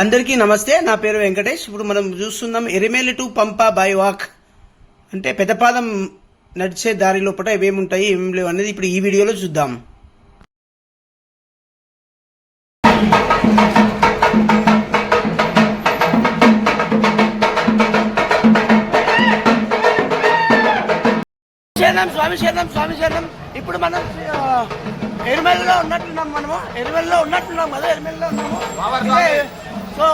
అందరికీ నమస్తే. నా పేరు వెంకటేష్. ఇప్పుడు మనం చూస్తున్నాం Erumeli to Pampa by walk. అంటే పెద్దపాదం నడిచే దారి లోపల ఏమేమి ఉంటాయి ఏమేమి లేవు అనేది ఇప్పుడు ఈ వీడియోలో చూద్దాం. శరణం స్వామి శరణం స్వామి శరణం ఇప్పుడు మనం ఎరిమెల్లో ఉన్నట్టున్నాం మనము. ఎరిమెల్లో ఉన్నట్టున్నాం కదా ఎరిమెల్లో ఉన్నాము. సో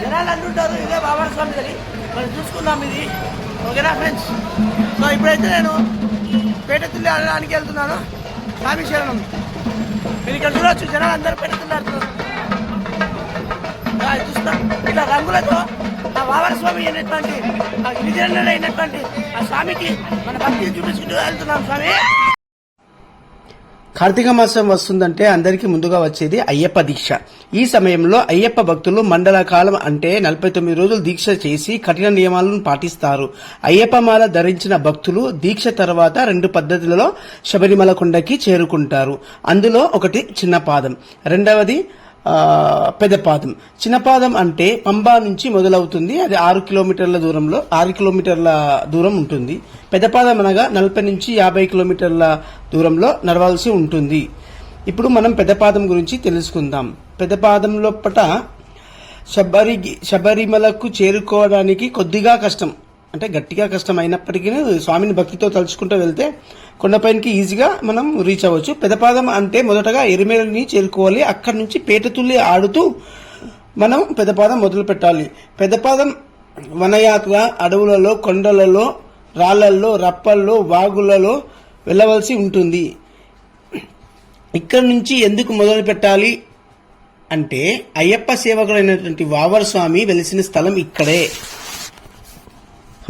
జనాలు అంటుంటారు ఇదే బాబా స్వామి అని మనం చూసుకుందాం ఇది. ఓకేనా ఫ్రెండ్స్? సో ఇప్పుడైతే నేను పేటెత్తుల్లి ఆడడానికి వెళ్తున్నాను. స్వామి శరణం మీరు ఇక్కడ చూడవచ్చు జనాలు అందరూ పెడుతున్నారు ఆడుతున్నారు. చూస్తాం. ఇలా రంగులతో ఆ వావర స్వామి అయినటువంటి ఆ గిరిజనుడు అయినటువంటి ఆ స్వామికి మన భక్తిని చూపించుకుంటూ వెళ్తున్నాం స్వామి. కార్తీక మాసం వస్తుందంటే అందరికీ ముందుగా వచ్చేది అయ్యప్ప దీక్ష. ఈ సమయంలో అయ్యప్ప భక్తులు మండల కాలం అంటే నలభై తొమ్మిది రోజులు దీక్ష చేసి కఠిన నియమాలను పాటిస్తారు. అయ్యప్ప మాల ధరించిన భక్తులు దీక్ష తర్వాత రెండు పద్ధతులలో శబరిమల కొండకి చేరుకుంటారు. అందులో ఒకటి చిన్న పాదం. రెండవది పెదపాదం. చిన్నపాదం అంటే పంబా నుంచి మొదలవుతుంది. అది ఆరు కిలోమీటర్ల దూరంలో ఆరు కిలోమీటర్ల దూరం ఉంటుంది. పెద్దపాదం అనగా నలభై నుంచి యాభై కిలోమీటర్ల దూరంలో నడవాల్సి ఉంటుంది. ఇప్పుడు మనం పెదపాదం గురించి తెలుసుకుందాం. పెద్ద పట శబరి శబరిమలకు చేరుకోవడానికి కొద్దిగా కష్టం. అంటే గట్టిగా కష్టం అయినప్పటికీ స్వామిని భక్తితో తలుచుకుంటూ వెళ్తే కొండపైనకి ఈజీగా మనం రీచ్ అవ్వచ్చు. పెదపాదం అంటే మొదటగా ఎరిమేలని చేరుకోవాలి. అక్కడి నుంచి పేటతుల్లి ఆడుతూ మనం పెదపాదం మొదలు పెట్టాలి. పెదపాదం వనయాత్ర అడవులలో కొండలలో రాళ్ళల్లో రప్పల్లో వాగులలో వెళ్ళవలసి ఉంటుంది. ఇక్కడి నుంచి ఎందుకు మొదలు పెట్టాలి అంటే అయ్యప్ప సేవకుడైనటువంటి వావర స్వామి వెలిసిన స్థలం ఇక్కడే.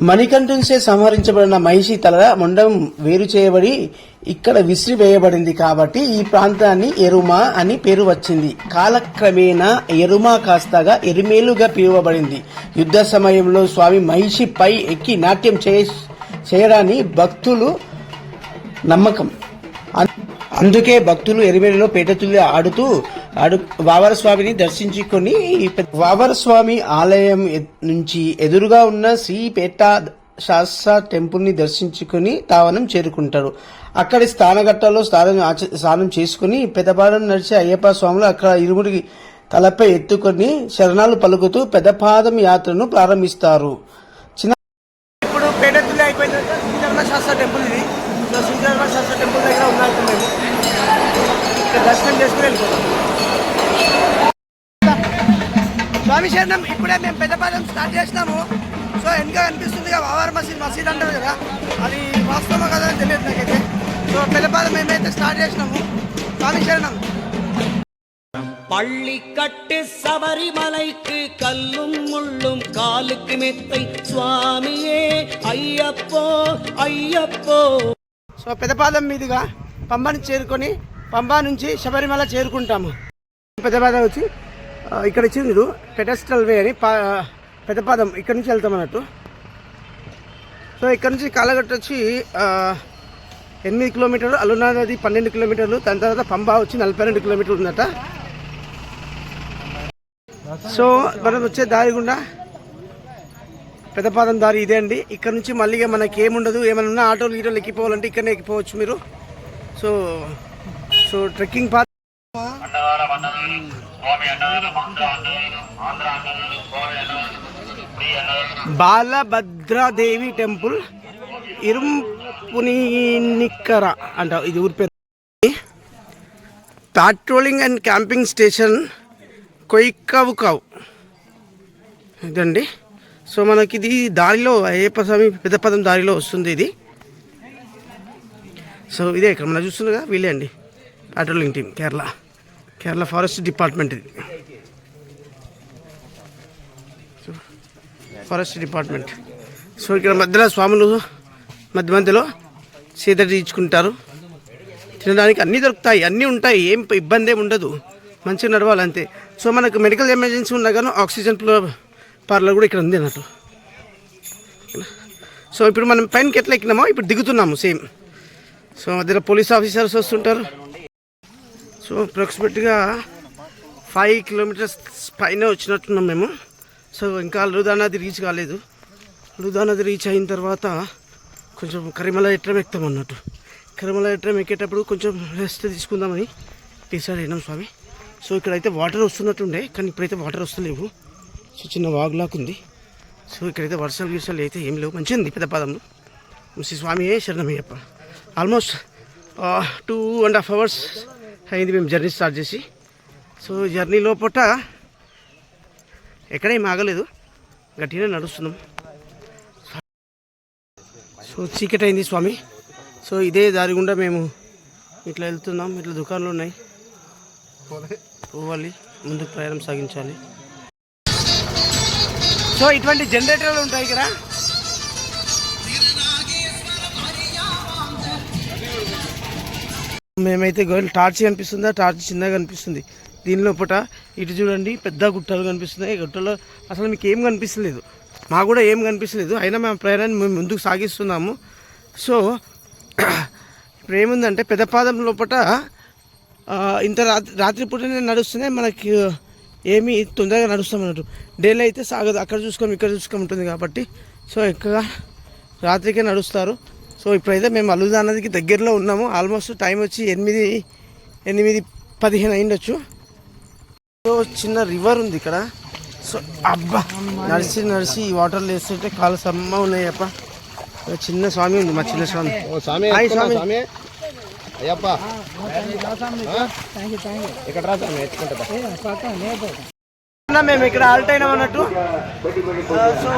మణికంఠునిచే సంహరించబడిన మహిషి తల మొండం వేరు చేయబడి ఇక్కడ విసిరివేయబడింది కాబట్టి ఈ ప్రాంతాన్ని ఎరుమా అని పేరు వచ్చింది. కాలక్రమేణా ఎరుమా కాస్తగా ఎరుమేలుగా పిలువబడింది. యుద్ధ సమయంలో స్వామి మహిషిపై ఎక్కి నాట్యం చేయ చేయడాన్ని భక్తులు నమ్మకం. అందుకే భక్తులు ఎరిమేలిలో పేటతుల్లి ఆడుతూ ఆడు వావర స్వామిని దర్శించుకొని వావర స్వామి ఆలయం నుంచి ఎదురుగా ఉన్న శ్రీ పేట శాస్త్ర టెంపుల్ని దర్శించుకుని తావనం చేరుకుంటారు. అక్కడి స్థానఘట్టాల్లో స్నానం ఆచ- స్నానం చేసుకుని పెదపాదం నడిచే అయ్యప్ప స్వాములు అక్కడ ఇరుముడికి తలపై ఎత్తుకొని శరణాలు పలుకుతూ పెద్దపాదం యాత్రను ప్రారంభిస్తారు. స్వామి శరణం ఇప్పుడే మేము పెద్దపాలెం స్టార్ట్ చేసినాము సో వెనక కనిపిస్తుంది వావార్ మసీద్ మసీద్ అంటారు కదా అది వాస్తవమా కదా అని తెలియదు నాకైతే సో పెద్దపాలెం మేమైతే స్టార్ట్ చేసినాము స్వామి శరణం பள்ளிக்கட்டு சபரிமலைக்கு கல்லும் முள்ளும் காலுக்கு மெத்தை சுவாமியே ஐயப்போ ஐயப்போ సో పెద్దపాదం మీదుగా పంబాని చేరుకొని పంబా నుంచి శబరిమల చేరుకుంటాము పెద్దపాదం వచ్చి ఆ, ఇక్కడ ఇచ్చింది మీరు వే అని పా పెద్దపాదం ఇక్కడ నుంచి వెళ్తాం అన్నట్టు. సో ఇక్కడ నుంచి కాలగట్ట వచ్చి ఎనిమిది కిలోమీటర్లు అలునా నది పన్నెండు కిలోమీటర్లు దాని తర్వాత పంబా వచ్చి నలభై రెండు కిలోమీటర్లు ఉందట. సో మనం వచ్చే దారి గుండా పెద్దపాదం దారి ఇదే అండి. ఇక్కడ నుంచి మళ్ళీ ఇక మనకి ఏముండదు. ఏమైనా ఉన్నా ఆటోలు గీటోలు ఎక్కిపోవాలంటే ఇక్కడనే ఎక్కిపోవచ్చు మీరు. So so trekking path Balabhadradevi temple Irumpunnikkara అంట ఇది ఊరి పేరు. పాట్రోలింగ్ అండ్ క్యాంపింగ్ స్టేషన్ కొయ్యకావుకావు ఇదండి. సో మనకి ఇది దారిలో అయ్యప్ప స్వామి పెద్దపదం దారిలో వస్తుంది ఇది. సో ఇదే ఇక్కడ మనం చూస్తుండగా వీలే అండి. Patrolling team Kerala. Kerala forest department ఇది. Forest department. సో ఇక్కడ మధ్యలో స్వాములు మధ్య మధ్యలో సీత ఇచ్చుకుంటారు. తినడానికి అన్నీ దొరుకుతాయి అన్నీ ఉంటాయి ఏం ఇబ్బంది ఏమి ఉండదు. మంచిగా నడవాలి అంతే సో మనకు మెడికల్ ఎమర్జెన్సీ ఉన్నా కానీ ఆక్సిజన్ పార్లర్ కూడా ఇక్కడ ఉంది అన్నట్టు. సో ఇప్పుడు మనం పైనకి ఎట్లా ఎక్కినామో ఇప్పుడు దిగుతున్నాము సేమ్. సో మధ్యలో పోలీస్ ఆఫీసర్స్ వస్తుంటారు. సో అప్రాక్సిమేట్గా ఫైవ్ కిలోమీటర్స్ పైన వచ్చినట్టున్నాం మేము. సో ఇంకా లుధానాది రీచ్ కాలేదు. లుధానాది రీచ్ అయిన తర్వాత కొంచెం కరిమల ఎట్రం ఎక్కుతాం అన్నట్టు. కరిమల ఎట్రం ఎక్కేటప్పుడు కొంచెం రెస్ట్ తీసుకుందామని డిసైడ్ అయినాం స్వామి. సో ఇక్కడైతే వాటర్ వస్తున్నట్టుండే కానీ ఇప్పుడైతే వాటర్ వస్తలేవు. సో చిన్న వాగులాగా ఉంది. సో ఇక్కడైతే వర్షాలు గీసాలు అయితే ఏం లేవు. మంచిగా ఉంది పెద్ద పదంలో శ్రీ స్వామి శరణమయ్యప్ప. Almost two and half hours అయింది. మేము జర్నీ స్టార్ట్ చేసి. సో జర్నీ లోపట ఎక్కడేం ఆగలేదు. గట్టిగానే నడుస్తున్నాం. సో చీకటి అయింది స్వామి. సో ఇదే దారి గుండా మేము ఇట్లా వెళ్తున్నాం. ఇట్లా దుకాణాలు ఉన్నాయి. పోవాలి. ముందుకు ప్రయాణం సాగించాలి. సో ఇటువంటి జనరేటర్లు ఉంటాయి ఇక్కడ మేమైతే గోల్ టార్చ్ కనిపిస్తుందా? టార్చ్ చిన్నగా కనిపిస్తుంది. దీని లోపల ఇటు చూడండి పెద్ద గుట్టలు కనిపిస్తున్నాయి. గుట్టలో అసలు మీకు ఏం కనిపిస్తలేదు. మాకు కూడా ఏం కనిపించలేదు అయినా మేము ప్రయాణాన్ని మేము ముందుకు సాగిస్తున్నాము. సో ఇప్పుడు ఏముందంటే పెద్దపాదం లోపల ఇంత రాత్రి రాత్రిపూటనే నడుస్తున్నాయి. మనకి ఏమి తొందరగా నడుస్తాం అన్నట్టు. డేలో అయితే సాగదు. అక్కడ చూసుకొని ఇక్కడ చూసుకొని ఉంటుంది కాబట్టి. సో ఎక్కువగా రాత్రికే నడుస్తారు. సో ఇప్పుడైతే మేము అల్లుదానదికి దగ్గరలో ఉన్నాము ఆల్మోస్ట్ టైం వచ్చి ఎనిమిది ఎనిమిది పదిహేను అయిండొచ్చు సో చిన్న రివర్ ఉంది ఇక్కడ సో అబ్బా నడిచి నడిచి ఈ వాటర్లో వేస్తుంటే కాలు సమ్మ ఉన్నాయి అప్ప చిన్న స్వామి ఉంది మా చిన్న స్వామి ఓ స్వామి హాయ్ ఎత్తుకున్నా స్వామి. స్వామి అయ్యప్ప ఇక్కడ రా మేము ఇక్కడ ఆల్ట్ అయినాం అన్నట్టు. సో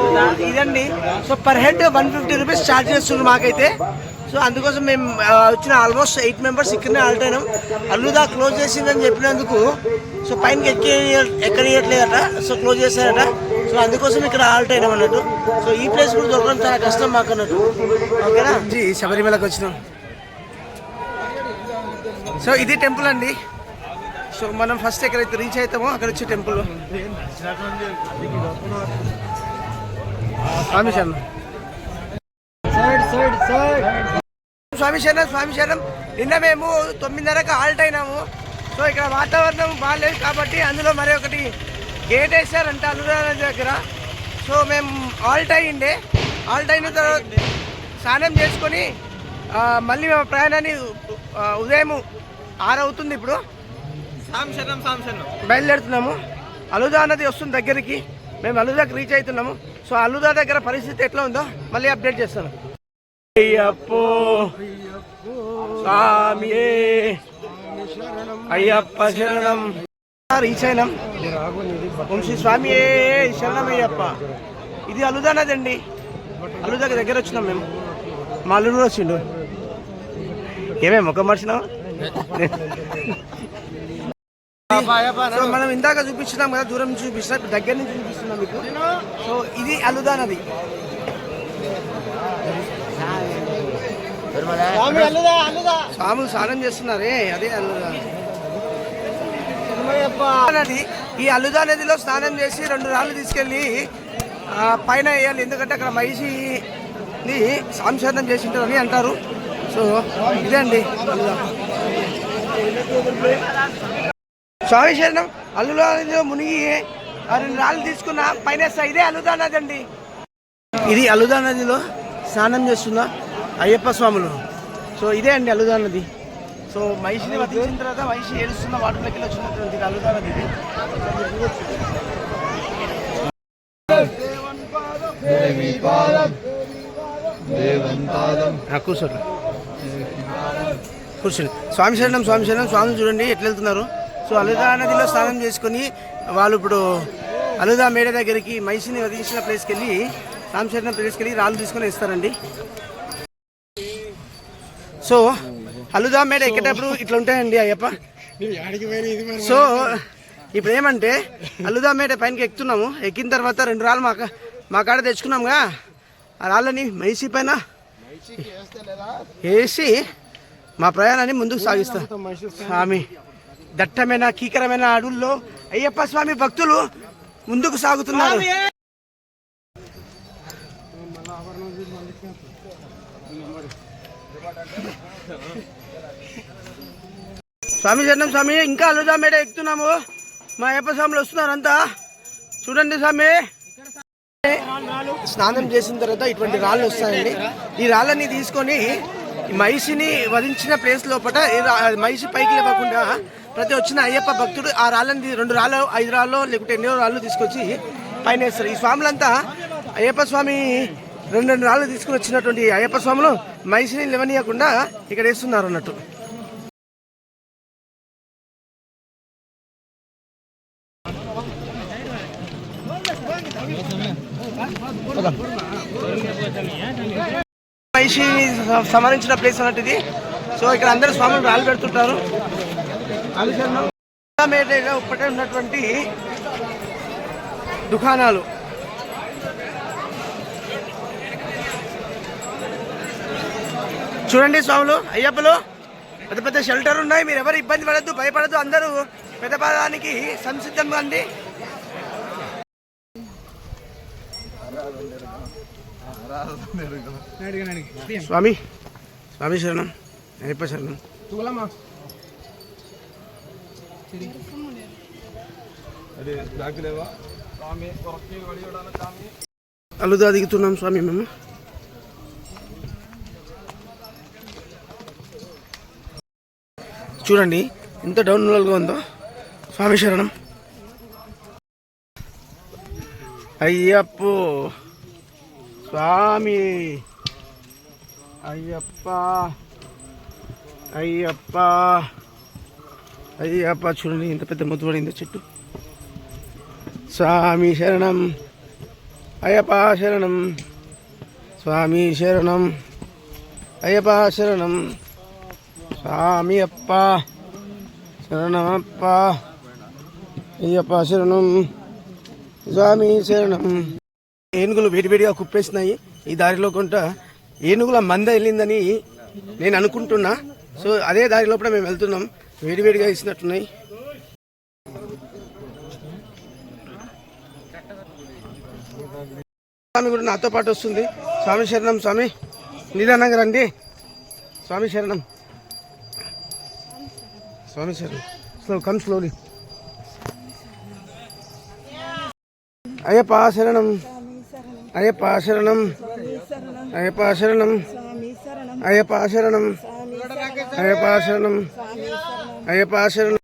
ఇదండి. So per head one fifty rupees charge చేస్తున్నారు మాకైతే. సో అందుకోసం మేము వచ్చిన ఆల్మోస్ట్ ఎయిట్ మెంబర్స్ ఇక్కడనే ఆల్ట్ అయినాం. అల్లుదా క్లోజ్ చేసిందని చెప్పినందుకు సో పైన ఎక్కి ఎక్కనియట్లేదట సో క్లోజ్ చేశారట. సో అందుకోసం ఇక్కడ ఆల్ట్ అయినాం అన్నట్టు. సో ఈ ప్లేస్ కూడా దొరకడం చాలా కష్టం మాకు అన్నట్టు. ఓకేనా? జీ శబరిమలకి వచ్చినాం. సో ఇది టెంపుల్ అండి. సో మనం ఫస్ట్ ఎక్కడైతే రీచ్ అవుతామో అక్కడ వచ్చే టెంపుల్ స్వామి శరణం. స్వామి శరణం స్వామి శరణం. నిన్న మేము తొమ్మిదిన్నరకు ఆల్ట్ అయినాము. సో ఇక్కడ వాతావరణం బాగాలేదు కాబట్టి అందులో మరి ఒకటి గేట్ వేసారంట అనురాధ దగ్గర. సో మేము ఆల్ట్ అయ్యిండే. ఆల్ట్ అయిన తర్వాత స్నానం చేసుకొని మళ్ళీ మేము ప్రయాణాన్ని ఉదయం ఆరవుతుంది ఇప్పుడు. బయలుదేరుతున్నాము. అలుదా నది వస్తుంది దగ్గరికి. మేము అలుదాకి రీచ్ అవుతున్నాము. సో అలుదా దగ్గర పరిస్థితి ఎట్లా ఉందో మళ్ళీ అప్డేట్ చేస్తాను. అయ్యప్పో స్వామియే. అయ్యప్ప శరణం. రీచ్ అయినాం. శ్రీ స్వామియే శరణం అయ్యప్ప ఇది అలుదా నది అండి. అలుదాకి దగ్గర వచ్చినాం మేము. మా అల్లుడు వచ్చిండు. ఏమేమి ముఖం మర్చినావు? సో మనం ఇందాక చూపించినాం కదా దూరం నుంచి చూపించినా ఇప్పుడు దగ్గర నుంచి చూపిస్తున్నాం మీకు. సో ఇది అలుదా నది స్వాములు స్నానం చేస్తున్నారే అదే అల్లుదా. నది ఈ అల్లుదా నదిలో స్నానం చేసి రెండు రాళ్ళు తీసుకెళ్ళి పైన వేయాలి ఎందుకంటే అక్కడ మహిషిని సంశోధనం చేసి ఉంటారని అంటారు. సో ఇదే అండి స్వామి శరణం అల్లులో నదిలో మునిగి ఆ రెండు రాళ్ళు తీసుకున్న పైన. ఇదే అలుదా నది అండి. ఇది అలుదా నదిలో స్నానం చేస్తున్న అయ్యప్ప స్వాములు. సో ఇదే అండి అలుదా నది సో మహిషిని వధించిన తర్వాత మహిషి ఏడుస్తున్న వాటిలోకి వచ్చినటువంటి ఇది అలుదా నది ఇది కూర్చోండి. కూర్చోండి. స్వామి శరణం స్వామి శరణం. స్వామి చూడండి ఎట్లా వెళ్తున్నారు? సో అలుదా నదిలో స్నానం చేసుకొని వాళ్ళు ఇప్పుడు అలుదా మేడ దగ్గరికి మైసిని వధించిన ప్లేస్కి వెళ్ళి స్వామి శరణం ప్లేస్కి వెళ్ళి రాళ్ళు తీసుకొని ఇస్తారండి సో అలుదా మేడ ఎక్కేటప్పుడు ఇట్లా ఉంటాయండి అయ్యప్ప. సో ఇప్పుడు ఏమంటే అలుదా మేడ పైనకి ఎక్కుతున్నాము. ఎక్కిన తర్వాత రెండు రాళ్ళు మా కా- మా కాడ తెచ్చుకున్నాముగా ఆ రాళ్ళని మైసి పైన వేసి మా ప్రయాణాన్ని ముందుకు సాగిస్తాం. స్వామి. దట్టమైన కీకరమైన అడవుల్లో అయ్యప్ప స్వామి భక్తులు ముందుకు సాగుతున్నారు. స్వామి! శరణం స్వామి ఇంకా అల్లుదా మేడ ఎక్కుతున్నాము. మా అయ్యప్ప స్వాములు వస్తున్నారు అంతా. చూడండి స్వామి. స్నానం చేసిన తర్వాత ఇటువంటి రాళ్ళు వస్తాయండి. ఈ రాళ్ళని తీసుకొని మహిషిని వధించిన ప్లేస్ లోపల మహిషి పైకి లేవకుండా ప్రతి వచ్చిన అయ్యప్ప భక్తుడు ఆ రాళ్ళని రెండు రాళ్ళు ఐదు రాళ్ళు లేకుంటే ఎన్నో రాళ్ళు తీసుకొచ్చి పైన వేస్తారు. ఈ స్వాములంతా అయ్యప్ప స్వామి రెండు రెండు రాళ్ళు తీసుకుని వచ్చినటువంటి అయ్యప్ప స్వాములు మైసిని లెవనీయకుండా ఇక్కడ వేస్తున్నారు అన్నట్టు. మహిషిని సంబంధించిన సంహరించిన ప్లేస్ అన్నట్టు ఇది. సో ఇక్కడ అందరు స్వాములు రాళ్ళు పెడుతుంటారు. ఒక్కటే ఉన్నటువంటి దుకాణాలు. చూడండి స్వాములు అయ్యప్పలు పెద్ద పెద్ద షెల్టర్ ఉన్నాయి. మీరు ఎవరు ఇబ్బంది పడద్దు భయపడద్దు అందరూ పెద్ద పదానికి సంసిద్ధంగా అండి స్వామి స్వామి శరణం. అయ్యప్ప శరణం. అలుదా దిగుతున్నాం స్వామి మేము. చూడండి ఎంత డౌన్లోడ్గా ఉందో స్వామి శరణం. అయ్యప్పో స్వామి. అయ్యప్ప అయ్యప్ప. అయ్యప్ప చూడండి ఇంత పెద్ద ముద్దు పడిందో చెట్టు. స్వామి శరణం అయ్యప్ప శరణం స్వామి శరణం అయ్యప్ప శరణం స్వామి అప్ప శరణమప్ప అయ్యప్ప శరణం స్వామి శరణం. ఏనుగులు వేడివేడిగా కుప్పేసినాయి. ఈ దారిలో కొంట ఏనుగుల మంద వెళ్ళిందని నేను అనుకుంటున్నా. సో అదే దారి లోపల మేము వెళ్తున్నాం. వేడివేడిగా ఇచ్చినట్టున్నాయి స్వామి కూడా నాతో పాటు వస్తుంది. స్వామి శరణం స్వామి. నిదానంగా రండి. స్వామి శరణం. స్వామి శరణం. స్లో కమ్ స్లోలీ అయ్యప్ప శరణం. అయ్యప్ప శరణం. అయ్యప్ప శరణం. అయ్యప్ప శరణం. అయ్యప్ప శరణం. అయ్యప్ప శరణం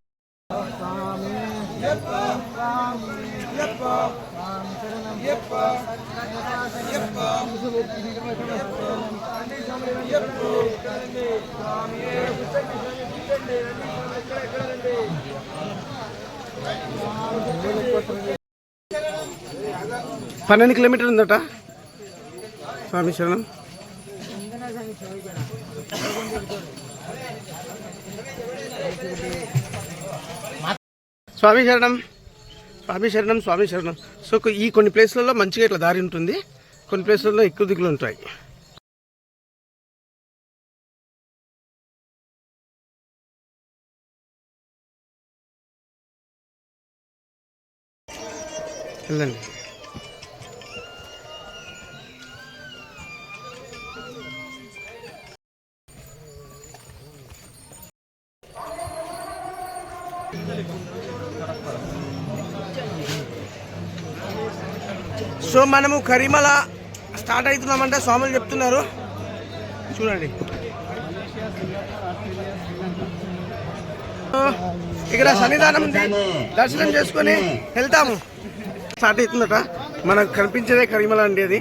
పన్నెండు కిలోమీటర్ ఉందట. స్వామి శరణం. స్వామి శరణం స్వామి శరణం స్వామి శరణం. సో ఈ కొన్ని ప్లేస్లలో మంచిగా ఇట్లా దారి ఉంటుంది. కొన్ని ప్లేస్లలో ఎక్కువ దిగులు ఉంటాయి. వెళ్ళండి. సో మనము కరిమల స్టార్ట్ అవుతున్నామంటే స్వాములు చెప్తున్నారు. చూడండి. ఇక్కడ సన్నిధానం ఉంది. దర్శనం చేసుకొని వెళ్తాము. స్టార్ట్ అవుతుందట. మనకు కనిపించేదే కరిమల అండి అది.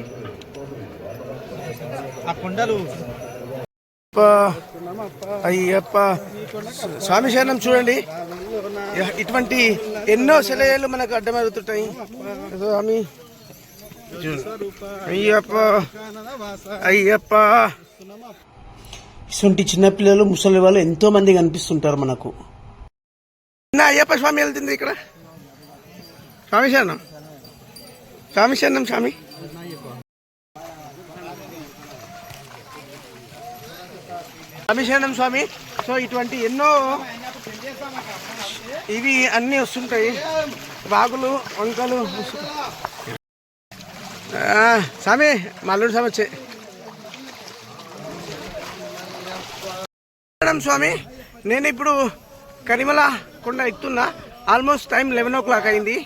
ఆ కొండలు అయ్యప్ప అయ్యప్ప. స్వామి శరణం చూడండి. ఇటువంటి ఎన్నో సెలవులు మనకు అడ్డమవుతుంటాయి స్వామి. అయ్యప్ప అయ్యప్ప. ఇటువంటి చిన్నపిల్లలు ముసలి వాళ్ళు ఎంతో మంది కనిపిస్తుంటారు మనకు. నా అయ్యప్ప స్వామి వెళ్తుంది ఇక్కడ. స్వామి శరణం. స్వామి శరణం స్వామి. అభిషేకం స్వామి. సో ఇటువంటి ఎన్నో ఇవి అన్నీ వస్తుంటాయి. వాగులు వంకలు. స్వామి మల్లుడు స్వామి వచ్చే. స్వామి నేను ఇప్పుడు కరిమల కొండ ఎక్కుతున్నా. Almost time eleven o'clock అయింది.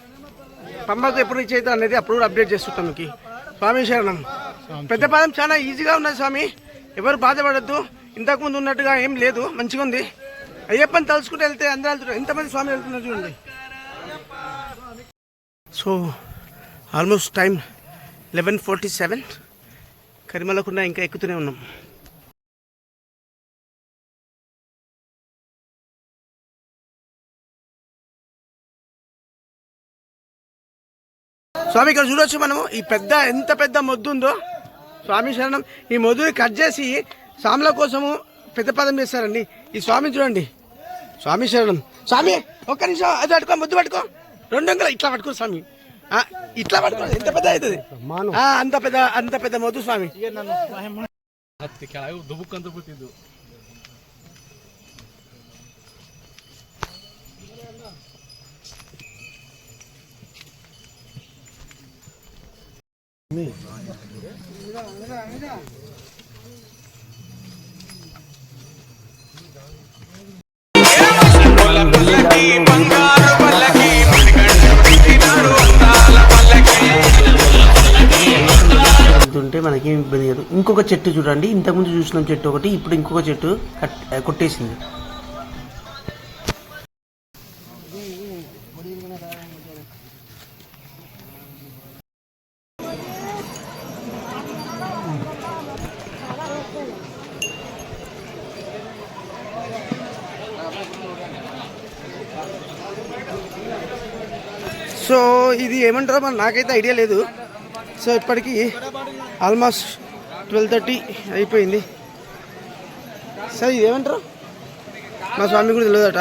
పంబకు ఎప్పుడు రీచ్ అవుతా అనేది అప్పుడు అప్డేట్ చేస్తుంటాం మీకు స్వామి శరణం. పెద్ద పాదం చాలా ఈజీగా ఉన్నది స్వామి. ఎవరు బాధపడద్దు. ఇంతకుముందు ఉన్నట్టుగా ఏం లేదు మంచిగా ఉంది. అయ్యప్పని తలుచుకుంటూ వెళ్తే అందరూ వెళ్తున్నారు. ఎంతమంది స్వామి వెళ్తున్నారు చూడండి. So almost time eleven forty seven కరిమలకుండా ఇంకా ఎక్కుతూనే ఉన్నాం. స్వామి ఇక్కడ చూడొచ్చు మనము. ఈ పెద్ద ఎంత పెద్ద మొద్దు ఉందో. స్వామి శరణం. ఈ మొద్దుని కట్ చేసి సామ్ల కోసము పెద్ద పదం చేస్తారండి ఈ స్వామి చూడండి. స్వామి శరణం. స్వామి ఒక్క నిమిషం అది పట్టుకో ముద్దు పట్టుకో. రెండు వందలు ఇట్లా పట్టుకో స్వామి. ఇట్లా పట్టుకో ఎంత పెద్ద అవుతుంది? అంత పెద్ద అంత పెద్ద మొద్దు స్వామి. ఉంటే మనకి ఇబ్బంది కాదు ఇంకొక చెట్టు చూడండి. ఇంతకుముందు చూసిన చెట్టు ఒకటి ఇప్పుడు ఇంకొక చెట్టు కొట్టేసింది. సో ఇది ఏమంటారో మరి నాకైతే ఐడియా లేదు. సో ఇప్పటికి ఆల్మోస్ట్ ట్వెల్వ్ థర్టీ అయిపోయింది. సార్ ఇది ఏమంటారు? మా స్వామి కూడా తెలియదట.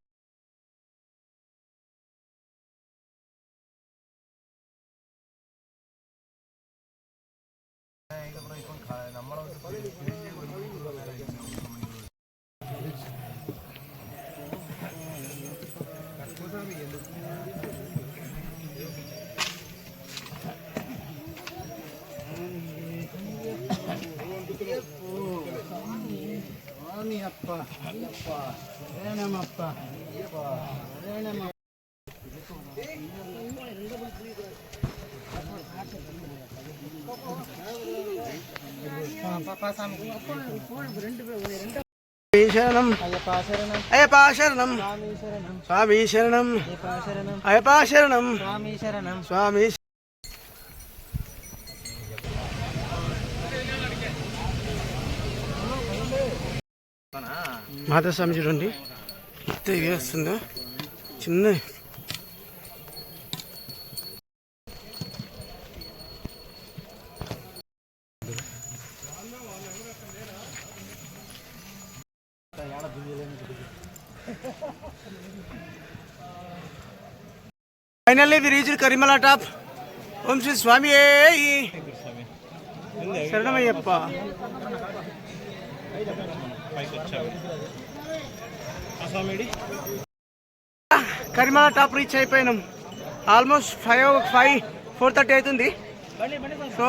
శరణం అయ్యప్ప శరణం స్వామి శరణం అయ్యప్ప శరణం స్వామి మాధవస్వామి చూడండి ఎంత ఇది వస్తుందో? చిన్న finally we reach Karimala top Om Shri స్వామి శరణమయ్యప్ప కరిమల టాప్ రీచ్ అయిపోయినాం. Almost five five four thirty అవుతుంది so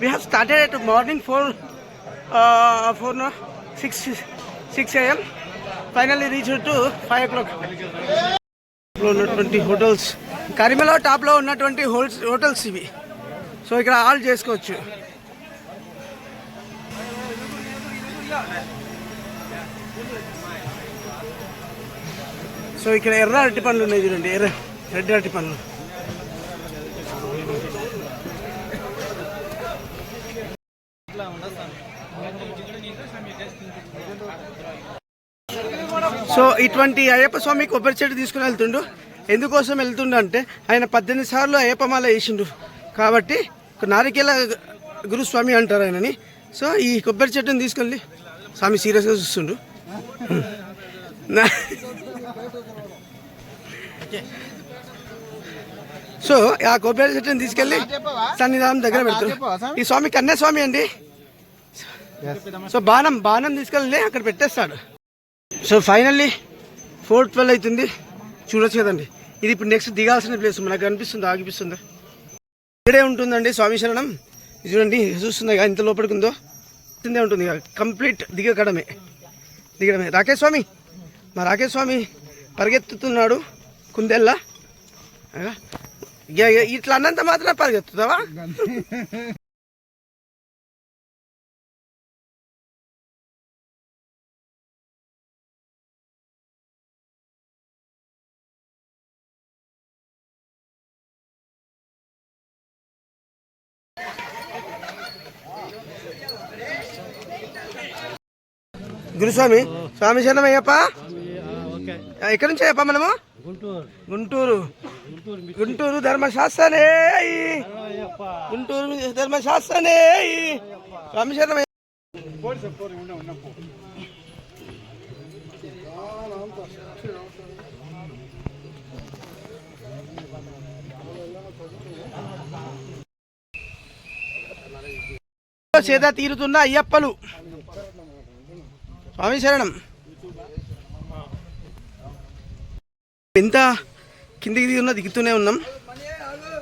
we have started at morning four four no six six AM finally reach to five o'clock ఉన్నటువంటి hotels Karimala టాప్లో ఉన్నటువంటి holes hotels ఇవి. So ఇక్కడ halt చేసుకోవచ్చు. So ఇక్కడ ఎర్ర అరటి పండ్లు ఉన్నాయి చూడండి ఎర్ర రెడ్ అరటి పండ్లు. సో ఇటువంటి అయ్యప్ప స్వామి కొబ్బరి చెట్టు తీసుకుని వెళ్తుండు. ఎందుకోసం వెళ్తుండు అంటే ఆయన పద్దెనిమిది సార్లు అయ్యప్పమాల వేసిండు. కాబట్టి ఒక నారికేల గురుస్వామి అంటారు ఆయనని. సో ఈ కొబ్బరి చెట్టుని తీసుకెళ్ళి స్వామి సీరియస్గా చూస్తుండు. సో ఆ కొబ్బరి చెట్టుని తీసుకెళ్ళి సన్నిధానం దగ్గర పెడతారు. ఈ స్వామి కన్యా స్వామి అండి సో బాణం బాణం తీసుకెళ్ళి అక్కడ పెట్టేస్తాడు. సో ఫైనల్లీ ఫోర్ ట్వెల్వ్ అవుతుంది. చూడొచ్చు కదండి. ఇది ఇప్పుడు నెక్స్ట్ దిగాల్సిన ప్లేస్ మనకు అనిపిస్తుంది ఆగిపిస్తుంది. ఇక్కడే ఉంటుందండి స్వామి శరణం. చూడండి చూస్తుంది? ఇంత లోపలికి ఉందో? కిందే ఉంటుంది. ఇక కంప్లీట్ దిగకడమే. దిగడమే. రాకేష్ స్వామి! మా రాకేష్ స్వామి పరిగెత్తుతున్నాడు కుందెల్లా ఇట్లా అన్నంత మాత్రం పరిగెత్తుతావా? గురుస్వామి స్వామి శరణం ఎక్కడి నుంచి అయ్యప్ప మనము? గుంటూరు. గుంటూరు. ధర్మశాస్త్రనే. గుంటూరు ధర్మశాస్త్రనే. స్వామి. చేత తీరుతున్న అయ్యప్పలు. స్వామి శరణం. ఎంత కిందికి దిగున్నా దిగుతూనే ఉన్నాం.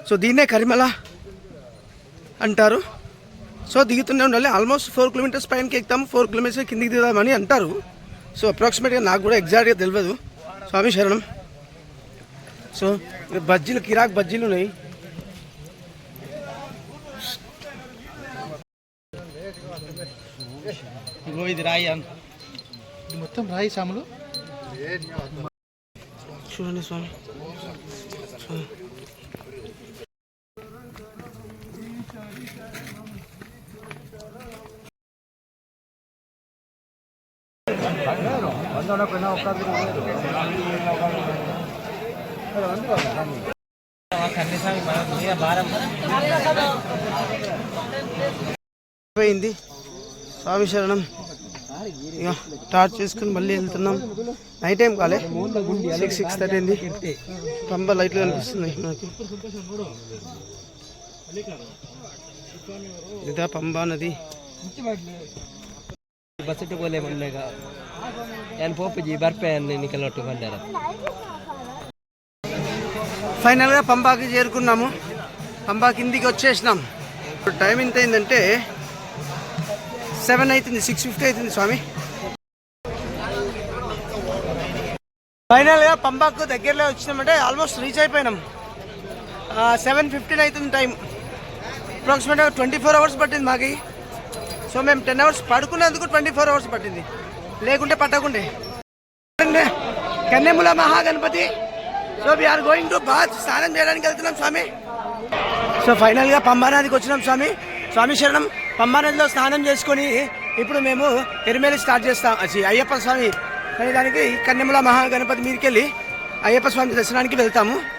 సో దీన్నే కరిమల అంటారు. సో దిగుతూనే ఉండాలి. ఆల్మోస్ట్ ఫోర్ కిలోమీటర్స్ పైనకి ఎక్కుతాం ఫోర్ కిలోమీటర్స్ కిందికి దిగుదామని అంటారు. సో అప్రాక్సిమేట్గా నాకు కూడా ఎగ్జాక్ట్గా తెలియదు. స్వామి శరణం. సో బజ్జీలు కిరాక్ బజ్జీలు ఉన్నాయి. ఇది రాయి మొత్తం రాయి సాములు చూడండి స్వామి. అయిపోయింది. స్వామి శరణం. ఇక టార్చ్ చేసుకుని మళ్ళీ వెళ్తున్నాం. నైట్ టైం కాలే. సిక్స్ సిక్స్ థర్టీ అయింది. కంబ లైట్లు కనిపిస్తున్నాయి మనకి. ఇదా పంబా నది. బస్ పోలే మొన్నగా నేను పోపుజి బండారా ఫైనల్గా పంబాకి చేరుకున్నాము. పంబాకి కిందికి వచ్చేసినాం. టైం ఎంత అయిందంటే సెవెన్ అవుతుంది సిక్స్ ఫిఫ్టీ అవుతుంది స్వామి. ఫైనల్గా పంబాకు దగ్గరలో వచ్చినామంటే ఆల్మోస్ట్ రీచ్ అయిపోయినాం. సెవెన్ ఫిఫ్టీన్ అవుతుంది టైం అప్రాక్సిమేట్గా ట్వంటీ ఫోర్ అవర్స్ పట్టింది మాకి. సో మేము టెన్ అవర్స్ పడుకున్నందుకు ట్వంటీ ఫోర్ అవర్స్ పట్టింది. లేకుంటే పట్టకుండే. Kannimoola Mahaganapathi. So we are going to bath స్నానం చేయడానికి వెళ్తున్నాం స్వామి. సో ఫైనల్గా పంబానాదికి వచ్చినాం స్వామి. స్వామి శరణం. పంబా స్నానం చేసుకొని ఇప్పుడు మేము ఎరిమేలి స్టార్ట్ చేస్తాం. అది అయ్యప్ప స్వామి. దానికి కన్నెముల మహాగణపతి మీదకి వెళ్ళి అయ్యప్ప స్వామి దర్శనానికి వెళ్తాము.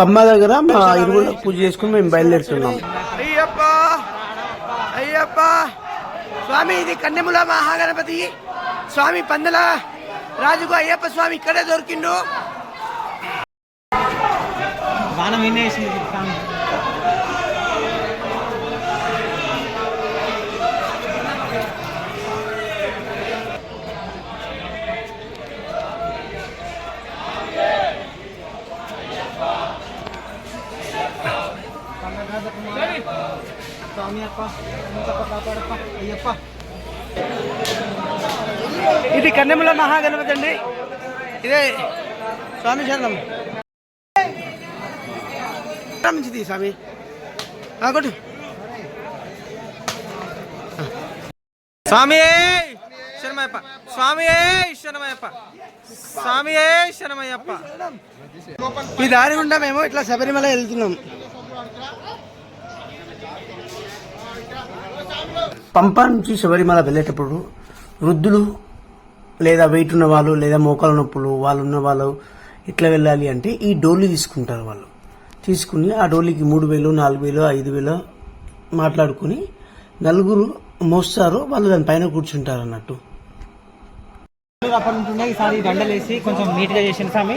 పంబ దగ్గర మా ఇరువుల పూజ చేసుకుని మేము బయలుదేరుతున్నాం. అయ్యప్ప! అయ్యప్ప! స్వామి ఇది కన్నెముల మహాగణపతి. స్వామి పందల రాజుకు అయ్యప్ప స్వామి ఇక్కడే దొరికిండు. ఇది కన్నెముల మహాగణపతి అండి ఇదే స్వామి శరణం మంచిది స్వామి. కొట్టు స్వామి శరణమయ్యప్ప. స్వామి శరణమయ్యప్ప. స్వామి శరణమయ్యప్ప. ఈ దారి గుండా మేము ఇట్లా శబరిమల వెళ్తున్నాం. పంప నుంచి శబరిమల వెళ్ళేటప్పుడు వృద్ధులు లేదా వెయిట్ ఉన్న వాళ్ళు లేదా మోకాల నొప్పులు వాళ్ళు ఉన్న వాళ్ళు ఇట్లా వెళ్ళాలి అంటే ఈ డోలీ తీసుకుంటారు వాళ్ళు. తీసుకుని ఆ డోలీకి మూడు వేలు నాలుగు వేలు ఐదు వేలు మాట్లాడుకుని నలుగురు మోస్తారు వాళ్ళు దాని పైన కూర్చుంటారు అన్నట్టు. అప్పటి నుంచి ఉన్నాయి ఈసారి దండలేసి కొంచెం నీట్గా చేసింది స్వామి.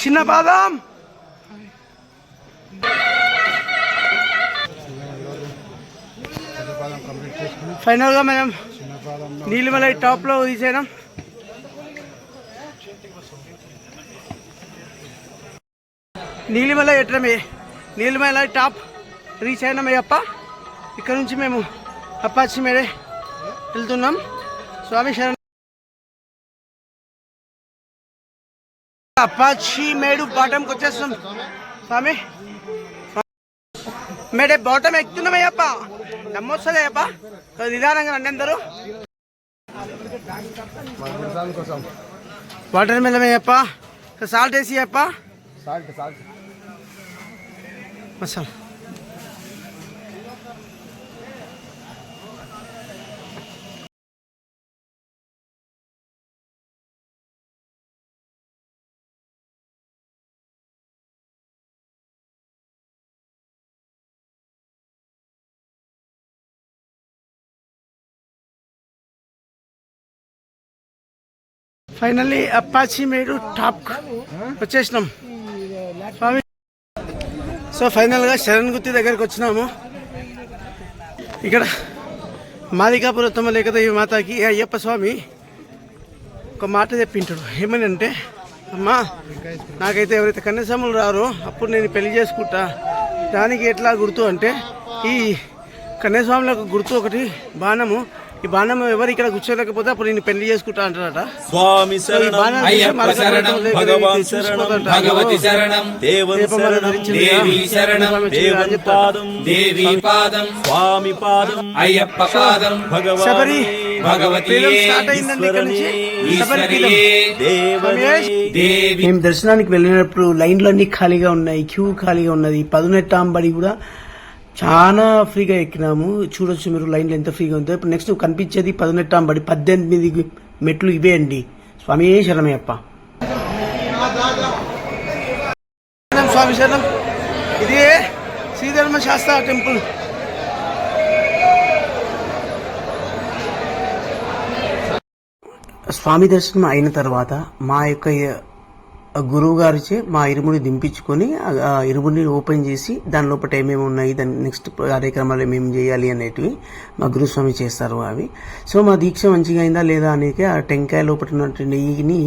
చిన్న బాదం! ఫైనల్గా మనం నీలిమలై టాప్లో తీసేయడం. నీలిమలై ఎట్రమే నీలిమలై టాప్ రీచ్ అయినామయ్యప్ప ఇక్కడ నుంచి మేము అప్పాచి మేడే వెళ్తున్నాం. స్వామి శరణ అప్పాచి మేడు బాటంకి వచ్చేస్తాం స్వామి. మేడే బాటం ఎక్కుతున్నామయ్యప్ప నమ్మొస్తలేయప్ప కొద్ది నిదానంగా రండి అందరూ. వాటర్ మెల్లమయ్యప్ప సాల్ట్ వేసి అప్ప salt salt. Masala. Finally Appachimedu top వచ్చేసినాం. స్వామి. సో ఫైనల్గా శరణ్ గుత్తి దగ్గరికి వచ్చినాము. ఇక్కడ మాలికాపురత్తమ్మ లేకపోతే ఈ మాతాకి అయ్యప్ప స్వామి ఒక మాట చెప్పింటాడు. ఏమని అంటే అమ్మా నాకైతే ఎవరైతే కన్యాస్వాములు రారో అప్పుడు నేను పెళ్ళి చేసుకుంటా. దానికి ఎట్లా గుర్తు అంటే ఈ కన్యాస్వాములకు గుర్తు ఒకటి బాణము ఈ బాణం ఎవరు ఇక్కడ కూర్చోలేకపోతే అప్పుడు నేను పెళ్ళి చేసుకుంటా అంటారట. స్వామి సో ఈ శరణం. బాణాన్ని తీసి అయ్యప్ప మరొక శరణం, దగ్గరికి భగవాన్ తీసుకుపోతారట. శరణం, భగవతి శరణం. దేవన్ దీపం శరణం ధరించింది దేవి కదా. శరణం, దీపం వచ్చింది కదా అని దేవన్ చెప్తారు. పాదం దేవి పాదం. స్వామి పాదం. అయ్యప్ప పాదం. భగవాన్. శబరి మేము దర్శనానికి వెళ్ళినప్పుడు లైన్లు అన్ని ఖాళీగా ఉన్నాయి క్యూ ఖాళీగా ఉన్నది. పదునెట్టాంబడి కూడా చాలా ఫ్రీగా ఎక్కినాము. చూడొచ్చు మీరు లైన్లు ఎంత ఫ్రీగా ఉందో. ఇప్పుడు నెక్స్ట్ కనిపించేది పదునెట్టాంబడి పద్దెనిమిది మెట్లు ఇవే అండి. స్వామి శరణమయ్యప్ప స్వామి శరణం. ఇది శ్రీధర్మ శాస్త్ర టెంపుల్. స్వామి దర్శనం అయిన తర్వాత మా యొక్క గురువు గారిచే మా ఇరుముని దింపించుకొని ఆ- ఇరుముని ఓపెన్ చేసి దాని లోపల ఏమేమి ఉన్నాయి దాని నెక్స్ట్ కార్యక్రమాలు ఏమేమి చేయాలి అనేటివి మా గురుస్వామి చేస్తారు అవి. సో మా దీక్ష మంచిగా అయిందా లేదా అనేక ఆ టెంకాయ లోపల ఉన్నటువంటి నెయ్యిని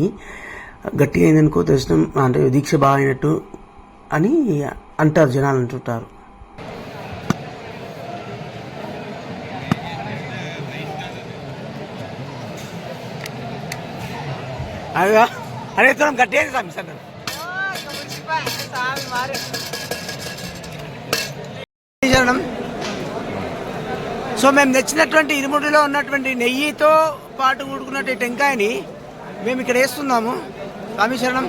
గట్టిగా అయిందనుకో దర్శనం అంటే దీక్ష బాగా అయినట్టు అని అంటారు జనాలు అంటుంటారు. అయ్యా! అరే తులం కట్టేది స్వామి సార్ సో మేము తెచ్చినటువంటి ఇరుముడిలో ఉన్నటువంటి నెయ్యితో పాటు ఊడుకున్నటువంటి టెంకాయని మేము ఇక్కడ వేస్తున్నాము. స్వామి శరణం.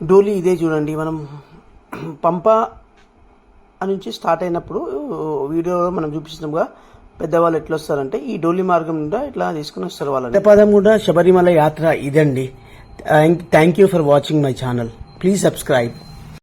డోలీ ఇదే చూడండి. మనం పంప నుంచి స్టార్ట్ అయినప్పుడు వీడియోలో మనం చూపిస్తున్నాంగా పెద్దవాళ్ళు ఎట్లా వస్తారంటే ఈ డోలి మార్గం గుండా ఇట్లా తీసుకుని వస్తారు వాళ్ళు పదం కూడా శబరిమల యాత్ర ఇదండి. Thank you for watching my channel please subscribe